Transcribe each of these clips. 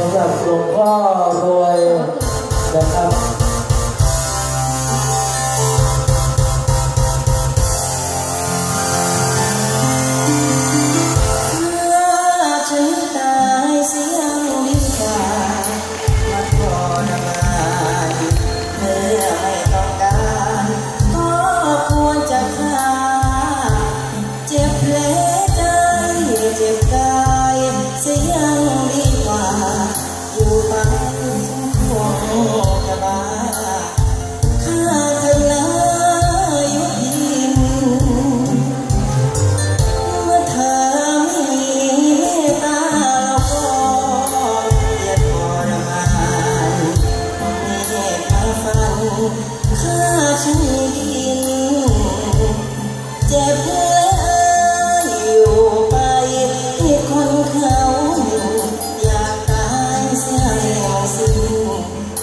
สำหรับหลวงพ่อรวยนะครับ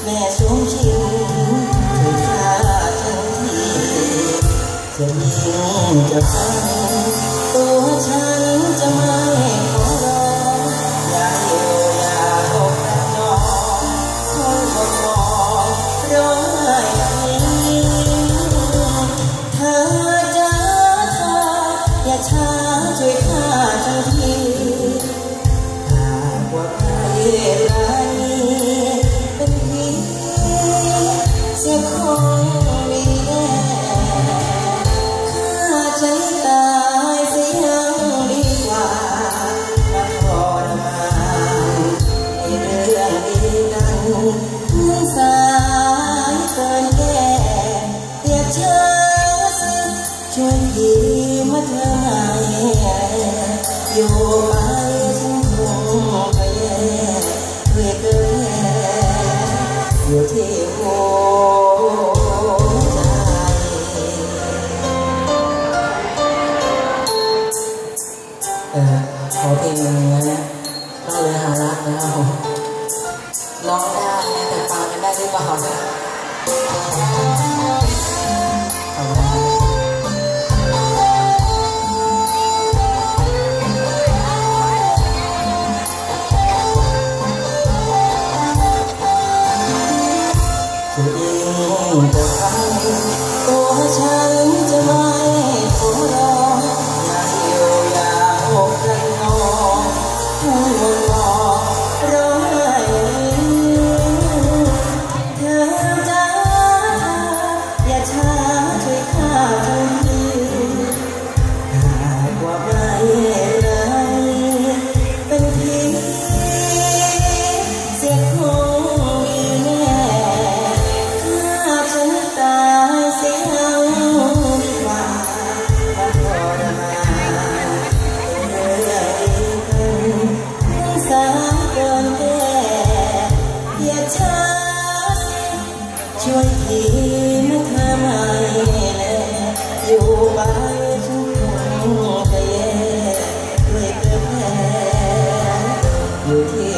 แม่ชมชินเธอฆ่าฉันทีจะยิงจะฟังตัวฉันจะไม่ขอร้องอย่าเหี่ยวอย่าตกแต่นอนคนก็มองร้องไห้เธอจะเธออย่าช้าช่วยฆ่าฉันที ช้าสึกช่วยทีมาเธออยู่ไปฉันคงไปแย่ด้วยเกินอยู่ที่หัวใจเออขอเพลงนึงนะก็เลยหารักนะครับผมร้องได้นะแต่ฟังกันได้หรือเปล่านะขอ บคุณครับจะ อยู่ไปทุกคนก็แย่ด้วยเกิดแผลอยู่ที่